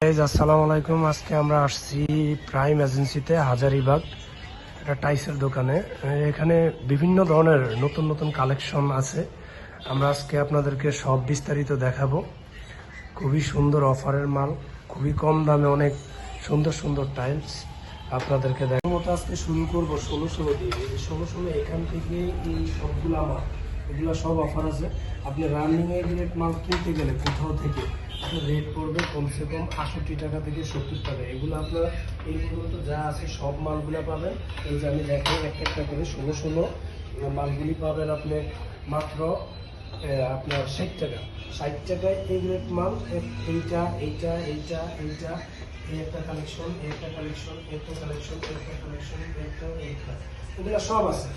আসসালামু আলাইকুম। আজকে আমরা আসছি প্রাইম এজেন্সিতে হাজারিবাগ। এটা টাইসের দোকানে। এখানে বিভিন্ন ধরনের নতুন নতুন কালেকশন আছে। আমরা আজকে আপনাদেরকে সব বিস্তারিত দেখাবো। খুবই সুন্দর অফারের মাল, খুবই কম দামে অনেক সুন্দর সুন্দর টাইলস আপনাদেরকে দেখ মতো আজকে শুরু করব ষোলো ষোলো দিয়ে ষোলো ষোলো এখান থেকে এই সবগুলো মাল, এগুলো সব অফার আছে। আপনি রানিং এর রেট মাল কিনতে গেলে কোথাও থেকে রেট পড়বে কমসে কম আষট্টি টাকা থেকে সত্তর টাকা। এগুলো আপনার এই পর্যন্ত যা আছে সব মালগুলো পাবেন। এই যে আমি দেখাই একটা একটা করে ষোলো ষোলো মালগুলি পাবেন আপনি মাত্র আপনার ষাট টাকা। ষাট টাকায় এই রেট মাল এইটা এইটা এইটা এইটা, এই একটা কালেকশন একটা কালেকশন একটা কালেকশন একটা কালেকশন একটা, এইটা। এগুলো সব আছে।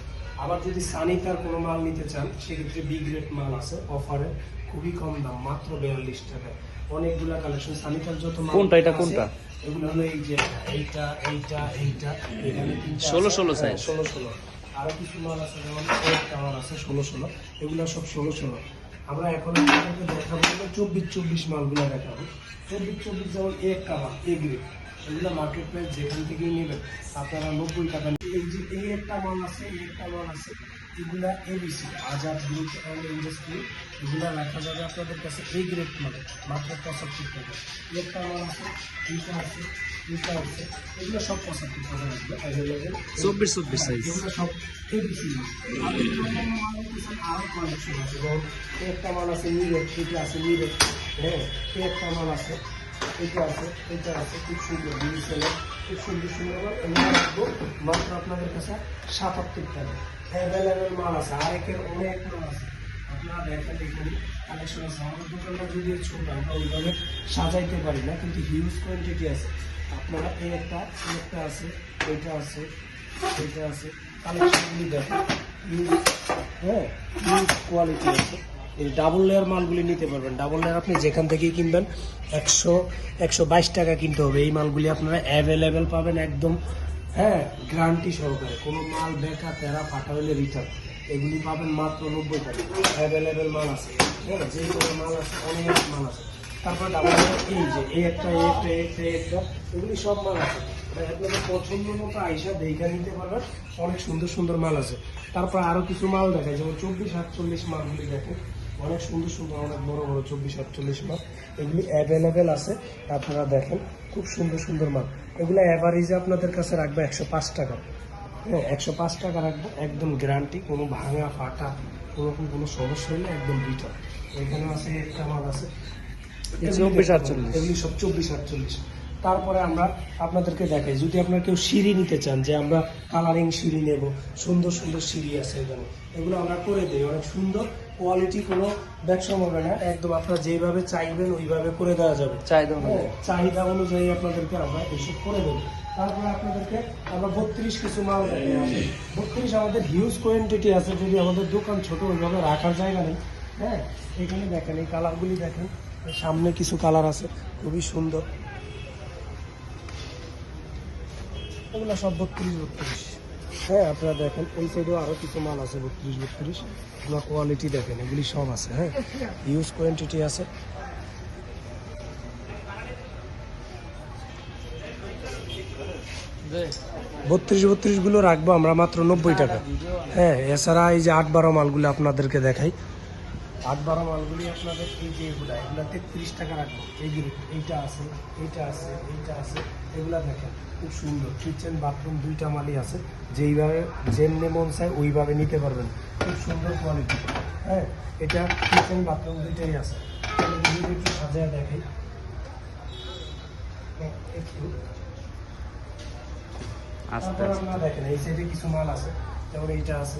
আবার যদি সানিতার কোনো মাল নিতে চান সেক্ষেত্রে বিগ রেট মাল আছে অফারে খুবই কম দাম মাত্র বিয়াল্লিশ টাকায় অনেকগুলা কালেকশন সানিতার যত মাল কোনটা, এটা কোনটা? এগুলো হলো এই যে এইটা এইটা এইটা এখানে ষোলো ষোলো হ্যাঁ, size। ষোলো ষোলো। আরও কিছু মাল আছে যেমন মাল আছে ষোলো ষোলো। এগুলো সব ষোলো ষোলো। আমরা এখন আপনাদেরকে দেখাবো চব্বিশ চব্বিশ মালগুলো দেখাবো। চব্বিশ চব্বিশ যেমন এক কাবা এ গ্রেড এগুলো মার্কেট প্রাইস যেখান থেকেই নেবেন আপনারা নব্বই টাকা এই যে এই একটা মাল আছে এই একটা মাল আছে এগুলা ABC Azad group and industry এগুলা রাখা যাবে আপনাদের কাছে এই গ্রেড মানে মাত্র পঁচাত্তর টাকা। এই একটা মাল আছে এইটা আছে এইটা আছে এগুলো সব পঁচাত্তর টাকা আসবে অ্যাভেলেবেল চব্বিশ চব্বিশ সাইজ এগুলো সব এবিসি আর এরকম মাল। হচ্ছে আরও কালেকশন আছে। এই একটা মাল আছে নিরেট এটা আছে নিরেট হ্যাঁ? এই একটা মাল আছে। এটা এটা আপনাদের কাছে সাতাত্তর টাকা অ্যাভেলেবেল মাল আছে, আরেকের অনেক মাল আছে। ছোট, আমরা সাজাইতে পারি না, কিন্তু হিউজ কোয়ান্টিটি আছে। আপনারা এই একটা একটা আছে, এইটা আছে এইটা আছে। কালেকশনগুলি দেখেন। হ্যাঁ কোয়ালিটি আছে। এই ডাবল লেয়ার মালগুলি নিতে পারবেন। ডাবল লেয়ার আপনি যেখান থেকেই কিনবেন, একশো একশো বাইশ টাকা কিনতে হবে। এই মালগুলি আপনারা অ্যাভেলেবেল পাবেন একদম হ্যাঁ গ্যারান্টি সহকারে। কোনো মাল বেকা তেরা ফাটা হলে রিটার্ন এগুলি পাবেন মাত্র নব্বই টাকা। অ্যাভেলেবেল মাল আছে। হ্যাঁ যে কোনো মাল আছে, অনেক মাল আছে। তারপর ডাবল লেয়ার এই যে, এই একটা এই একটা এই একটা এই একটা, এগুলি সব মাল আছে। মানে আপনাদের পছন্দ মতো আইসা দেখা নিতে পারবেন, অনেক সুন্দর সুন্দর মাল আছে। তারপর আরও কিছু মাল দেখায়, যেমন চব্বিশ আটচল্লিশ মালগুলি দেখেন। অনেক সুন্দর সুন্দর অনেক বড় বড় চব্বিশ আটচল্লিশ মাল এগুলি অ্যাভেলেবেল আছে আপনারা দেখেন খুব সুন্দর সুন্দর মাল এগুলো অ্যাভারেজে আপনাদের কাছে রাখবে একশো পাঁচ টাকা। হ্যাঁ একশো পাঁচ টাকা রাখব একদম গ্যারান্টি কোনো ভাঙা ফাটা কোনো রকম কোনো সমস্যা হলে একদম রিটার্ন এখানে আছে একটা মাল আছে। চব্বিশ আটচল্লিশ। এগুলি সব চব্বিশ আটচল্লিশ। তারপরে আমরা আপনাদেরকে দেখাই যদি আপনারা কেউ সিঁড়ি নিতে চান যে আমরা কালারিং সিঁড়ি নেব সুন্দর সুন্দর সিঁড়ি আছে এখানে এগুলো আমরা করে দিই। অনেক সুন্দর কোয়ালিটি কোনো ব্যবসা হবে না। একদম আপনারা যেভাবে চাইবেন ওইভাবে করে দেওয়া যাবে। চাহিদা হ্যাঁ, চাহিদা অনুযায়ী আপনাদেরকে আমরা এসব করে দেবো। তারপরে আপনাদেরকে আমরা বত্রিশ কিছু মাল বত্রিশ আমাদের হিউজ কোয়ান্টিটি আছে যদি আমাদের দোকান ছোট ওইভাবে রাখার জায়গা নেই। হ্যাঁ এখানে দেখেন এই কালারগুলি দেখেন। সামনে কিছু কালার আছে খুবই সুন্দর। এগুলো সব বত্রিশ বত্রিশ। হ্যাঁ আপনারা দেখেন, এই সাইডেও আরও কিছু মাল আছে, বত্রিশ বত্রিশ। আপনার কোয়ালিটি দেখেন, এগুলি সব আছে হ্যাঁ। ইউজ কোয়ান্টিটি আছে। বত্রিশ বত্রিশগুলো রাখব আমরা মাত্র নব্বই টাকা। হ্যাঁ এছাড়া এই যে আট, বারো মালগুলো আপনাদেরকে দেখাই। আট বারো মালগুলি আপনাদের এই যে এগুলা এগুলা তেত্রিশ টাকা রাখব। এইগুলি এইটা আছে এইটা আছে এইটা আছে এগুলা দেখেন খুব সুন্দর। কিচেন বাথরুম দুইটা মালই আছে। যেইভাবে যেমনি মন চায় ওইভাবে নিতে পারবেন। খুব সুন্দর কোয়ালিটি হ্যাঁ এটা কিচেন বাথরুম দুইটাই আছে। একটু সাজায় দেখাই। হ্যাঁ, দেখেন এই সাইডে কিছু মাল আছে। যেমন এইটা আছে।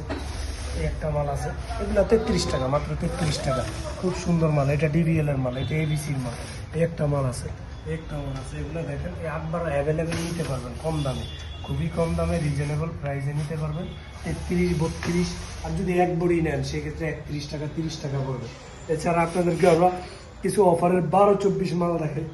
এই একটা মাল আছে। এগুলো তেত্রিশ টাকা, মাত্র তেত্রিশ টাকা। খুব সুন্দর মাল, এটা ডিবিএল এর মাল, এটা এবিসির মাল। এই একটা মাল আছে। একটা মাল আছে, এগুলো দেখেন, এই আটবার অ্যাভেলেবেল নিতে পারবেন, কম দামে। খুবই কম দামে রিজনেবল প্রাইসে নিতে পারবেন। তেত্রিশ, বত্রিশ, আর যদি এক বড়ি নেন, সেক্ষেত্রে একত্রিশ টাকা, তিরিশ টাকা পড়বে। এছাড়া আপনাদেরকে আমরা কিছু অফারের বারো, চব্বিশ মাল দেখেন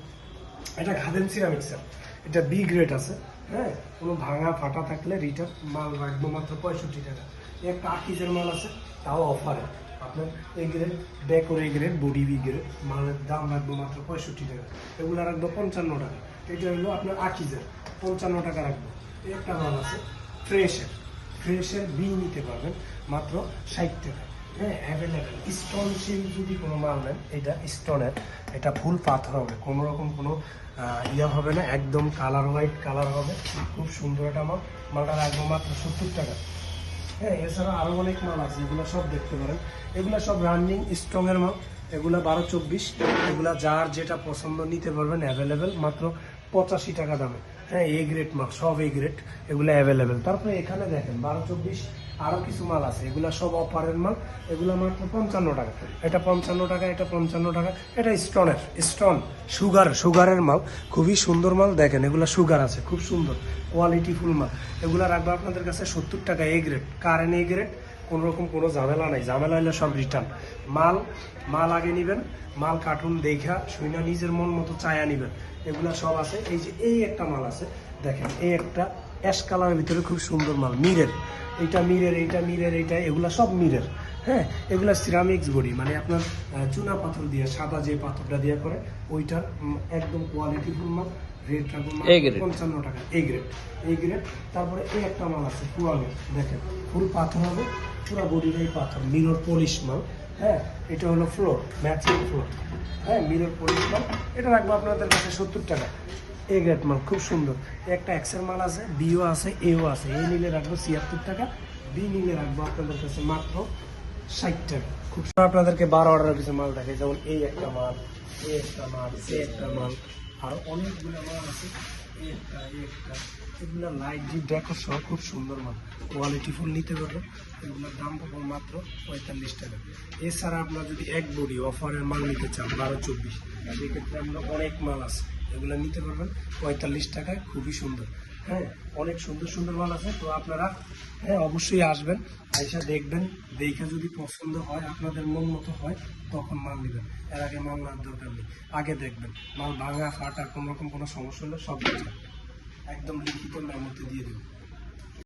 এটা খাদেন সিরামিক্সের এটা বি গ্রেড আছে। হ্যাঁ কোনো ভাঙা ফাটা থাকলে রিটার্ন মাল রাখব মাত্র পঁয়ষট্টি টাকা। একটা আকিজের মাল আছে, তাও অফারে আপনার এই গ্রেড ডেকোর এই গ্রেড বডি বি গ্রেড মালের দাম রাখব মাত্র পঁয়ষট্টি টাকা। এগুলো রাখব পঞ্চান্ন টাকা। এটা হলো আপনার আকিজের, পঞ্চান্ন টাকা রাখব। একটা মাল আছে ফ্রেশের ফ্রেশের বি নিতে পারবেন মাত্র ষাট টাকা। হ্যাঁ অ্যাভেলেবেল স্টোন সিল যদি কোনো মাল নেন, এটা স্টোনের এটা ফুল পাথর হবে, কোনো রকম কোনো ইয়ে হবে না, একদম কালার হোয়াইট কালার হবে। খুব সুন্দর একটা মাল। মালটা রাখব মাত্র সত্তর টাকা। হ্যাঁ এছাড়া আরও অনেক মাল আছে, এগুলো সব দেখতে পারেন। এগুলো সব রানিং স্ট্রংয়ের মাল। এগুলো বারো চব্বিশ। এগুলো যার যেটা পছন্দ নিতে পারবেন অ্যাভেলেবেল মাত্র পঁচাশি টাকা দামে। হ্যাঁ এ গ্রেড মাল, সব এ গ্রেড এগুলো অ্যাভেলেবেল তারপরে এখানে দেখেন, বারো চব্বিশ আরও কিছু মাল আছে। এগুলো সব অফারের মাল। এগুলো মাত্র পঞ্চান্ন টাকা। এটা পঞ্চান্ন টাকা, এটা পঞ্চান্ন টাকা। এটা স্টোনের, স্টোন, সুগার, সুগারের মাল। খুবই সুন্দর মাল, দেখেন, এগুলো সুগার আছে, খুব সুন্দর কোয়ালিটি ফুল মাল। এগুলো রাখব আপনাদের কাছে সত্তর টাকা A grade current A grade কোনো রকম কোনো ঝামেলা নাই। ঝামেলা হলে সব রিটার্ন মাল মাল আগে নেবেন, মাল কার্টুন দেখা, শুইনা নিজের মন মতো চায়া নেবেন। এগুলো সব আছে। এই যে এই একটা মাল আছে, দেখেন, এই একটা অ্যাশ কালারের ভিতরে খুব সুন্দর মাল মিরের এইটা মিরের এইটা মিরের এইটা এগুলা সব মিরের। হ্যাঁ এগুলা সিরামিক্স বডি মানে আপনার চুনা পাথর দিয়ে সাদা যে পাথরটা দিয়ে করে ওইটার একদম কোয়ালিটি মাল রেট রাখব মাত্র পঞ্চান্ন টাকা এই গ্রেড এই গ্রেড তারপরে এই একটা মাল আছে কুয়ালের দেখেন ফুল পাথর হবে পুরো বডিটাই পাথর মিরর পলিশ মাল হ্যাঁ এটা হলো ফ্লোর ম্যাচিং ফ্লোর হ্যাঁ মিরর পলিশ মাল এটা রাখব আপনাদের কাছে সত্তর টাকা। এ গ্রেড মাল, খুব সুন্দর। একটা এক্সের মাল আছে বিও আছে এও আছে। এ নিলে রাখব ছিয়াত্তর টাকা বি নিলে রাখব আপনাদের কাছে মাত্র ষাট টাকা। খুব সুন্দর। আপনাদেরকে বারো অর্ডার কিছু মাল দেখে যেমন এই একটা মাল এই একটা মাল এই একটা মাল, আর অনেকগুলো মাল আছে এগুলো লাইট জি ডেকোর সহ, খুব সুন্দর মাল। কোয়ালিটি ফুল নিতে পারবেন এগুলোর দাম পাবো মাত্র পঁয়তাল্লিশ টাকা। এছাড়া আপনার যদি এক বডি অফারের মাল নিতে চান, বারো চব্বিশ, সেক্ষেত্রে আমরা অনেক মাল আছে। এগুলো নিতে পারবেন। পঁয়তাল্লিশ টাকায়, খুবই সুন্দর। হ্যাঁ অনেক সুন্দর সুন্দর মাল আছে, তো আপনারা হ্যাঁ অবশ্যই আসবেন, আইসা দেখবেন, দেখে যদি পছন্দ হয়, আপনাদের মন মতো হয়, তখন মাল নেবেন। এর আগে মাল নেওয়ার দরকার নেই, আগে দেখবেন। মাল ভাঙা, ফাটা, কোনো রকম কোনো সমস্যা হলে সব একদম লিখিত মেমোতে দিয়ে দেবেন।